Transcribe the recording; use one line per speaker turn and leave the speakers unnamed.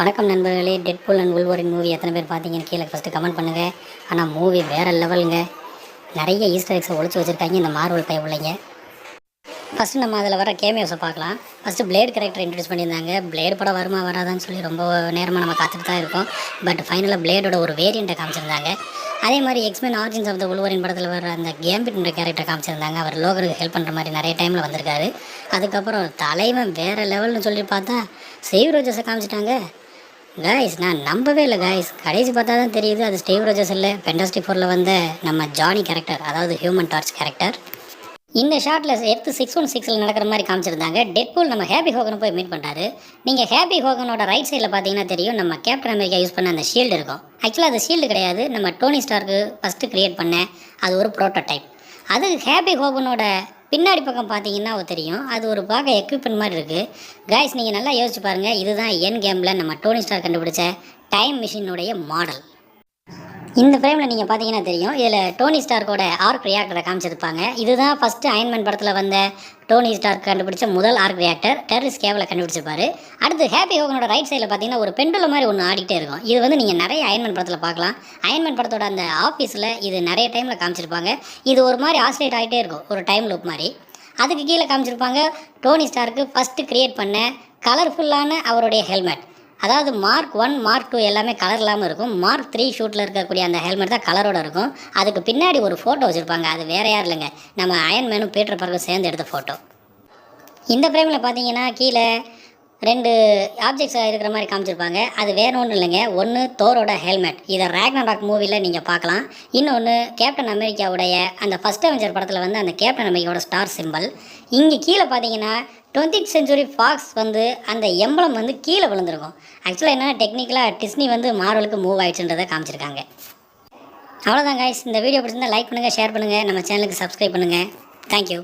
வணக்கம் நண்பர்களே. Deadpool and Wolverine movie எத்தனை பேர் பார்த்தீங்கன்னு கீழே ஃபஸ்ட்டு கமெண்ட் பண்ணுங்கள் ஆனால் மூவி வேறு லெவலுங்க நிறைய ஈஸ்டர் எக்ஸை ஒழிச்சு வச்சுருக்காங்க இந்த மார்வல் பை உள்ளங்க ஃபஸ்ட்டு நம்ம அதில் வர கேமியோஸை பார்க்கலாம். ஃபஸ்ட்டு பிளேட் கேரக்டர் இன்ட்ரடியூஸ் பண்ணியிருந்தாங்க. பிளேட் படம் வருமா வராதான்னு சொல்லி ரொம்ப நேரமாக நம்ம காத்துட்டு தான் இருக்கோம். பட் ஃபைனலாக பிளேடோட ஒரு வேரியண்ட்டை காமிச்சிருந்தாங்க. அதே மாதிரி X Men Origins of the Wolverine படத்தில் வர அந்த கேம்பிட்ன்ற கேரக்டர் காமிச்சிருந்தாங்க. அவர் லோகருக்கு ஹெல்ப் பண்ணுற மாதிரி நிறைய டைமில் வந்திருக்காரு. அதுக்கப்புறம் தலைவன் வேறு லெவல்னு சொல்லி பார்த்தா சேவ் ரோஜஸை காமிச்சிட்டாங்க. காய்ஸ் நான் நம்பவே இல்லை காய்ஸ் கடைசி பார்த்தா தான் தெரியுது அது ஸ்டேவ் ரோஜர்ஸ் இல்லை. பென்டாஸ்டிக் ஃபோரில் வந்த நம்ம ஜானி கேரக்டர் அதாவது ஹியூமன் டார்ச் கேரக்டர் இந்த ஷார்ட்டில் எடுத்து சிக்ஸ் ஒன் சிக்ஸில் நடக்கிற மாதிரி காமிச்சிருந்தாங்க. டெட்பூல் நம்ம ஹேப்பி ஹோகனை போய் மீட் பண்ணுறாரு நீங்கள் ஹேப்பி ஹோகனோட ரைட் சைடில் பார்த்தீங்கன்னா தெரியும் நம்ம கேப்டன் அமெரிக்கா யூஸ் பண்ண அந்த ஷீல்டு இருக்கும். ஆக்சுவலாக அது ஷீல்டு கிடையாது. நம்ம டோனி ஸ்டார்க்கு ஃபஸ்ட்டு க்ரியேட் பண்ண அது ஒரு ப்ரோட்டோடைப் அது ஹேப்பி ஹோகனோட பின்னாடி பக்கம் பார்த்தீங்கன்னா தெரியும். அது ஒரு பார்க்க எக்யூப்மெண்ட் மாதிரி இருக்குது காய்ஸ் நீங்கள் நல்லா யோசிச்சு பாருங்கள் இதுதான் என் கேமில் நம்ம டோனி ஸ்டார் கண்டுபிடிச்ச டைம் மிஷினுடைய மாடல் இந்த ஃப்ரேமில் நீங்கள் பார்த்தீங்கன்னா தெரியும். இதில் டோனி ஸ்டார்க்கோட ஆர்க் ரியாக்டரை காமிச்சிருப்பாங்க. இதுதான் ஃபஸ்ட்டு அயன்மேன் படத்தில் வந்த டோனி ஸ்டார்க் கண்டுபிடிச்ச முதல் ஆர்க் ரியாக்டர் டெரரிஸ் கேவலை கண்டுபிடிச்சிருப்பாரு. அடுத்து ஹேப்பி ஹோகனோட ரைட் சைடில் பார்த்தீங்கன்னா ஒரு பெண்டுல மாதிரி ஒன்று ஆடிட்டே இருக்கும். இது வந்து நீங்கள் நிறைய அயன்மேன் படத்தில் பார்க்கலாம் அயன்மேன் படத்தோட அந்த ஆஃபீஸில் இது நிறைய டைமில் காமிச்சிருப்பாங்க. இது ஒரு மாதிரி ஆஸ்லேட் ஆகிட்டே இருக்கும். ஒரு டைம் லூப் மாதிரி. அதுக்கு கீழே காமிச்சிருப்பாங்க டோனி ஸ்டார்க்கு ஃபஸ்ட்டு க்ரியேட் பண்ண கலர்ஃபுல்லான அவருடைய ஹெல்மெட் அதாவது மார்க் ஒன் மார்க் டூ எல்லாமே கலர் இல்லாமல் இருக்கும். மார்க் த்ரீ ஷூட்டில் இருக்கக்கூடிய அந்த ஹெல்மெட் தான் கலரோட இருக்கும். அதுக்கு பின்னாடி ஒரு ஃபோட்டோ வச்சுருப்பாங்க. அது வேற யார் இல்லைங்க. நம்ம அயன்மேனும் பீட்டர் பார்க்கும் சேர்ந்து எடுத்த ஃபோட்டோ இந்த ஃப்ரேமில் பார்த்தீங்கன்னா கீழே ரெண்டு ஆப்ஜெக்ட்ஸ் இருக்கிற மாதிரி காமிச்சிருப்பாங்க. அது வேற ஒன்றும் இல்லைங்க. ஒன்று தோரோட ஹெல்மெட் இதை ரேக்னடாக் மூவியில் நீங்கள் பார்க்கலாம். இன்னொன்று கேப்டன் அமெரிக்காவுடைய அந்த ஃபஸ்ட் அவெஞ்சர் படத்தில் வந்து அந்த கேப்டன் அமெரிக்காவோட ஸ்டார் சிம்பிள் இங்கே கீழே பார்த்தீங்கன்னா டுவெண்ட்டி செஞ்சுரி ஃபாக்ஸ் வந்து அந்த எம்பளம் வந்து கீழே விழுந்திருக்கும். ஆக்சுவலாக என்ன டெக்னிக்கலாக டிஸ்னி வந்து மார்வலுக்கு மூவ் ஆயிடுச்சுன்றதை காமிச்சிருக்காங்க. அவ்வளோதான் guys. இந்த வீடியோ பிடிச்சிருந்தா லைக் பண்ணுங்கள் ஷேர் பண்ணுங்கள் நம்ம சேனலுக்கு சப்ஸ்கிரைப் பண்ணுங்கள் தேங்க்யூ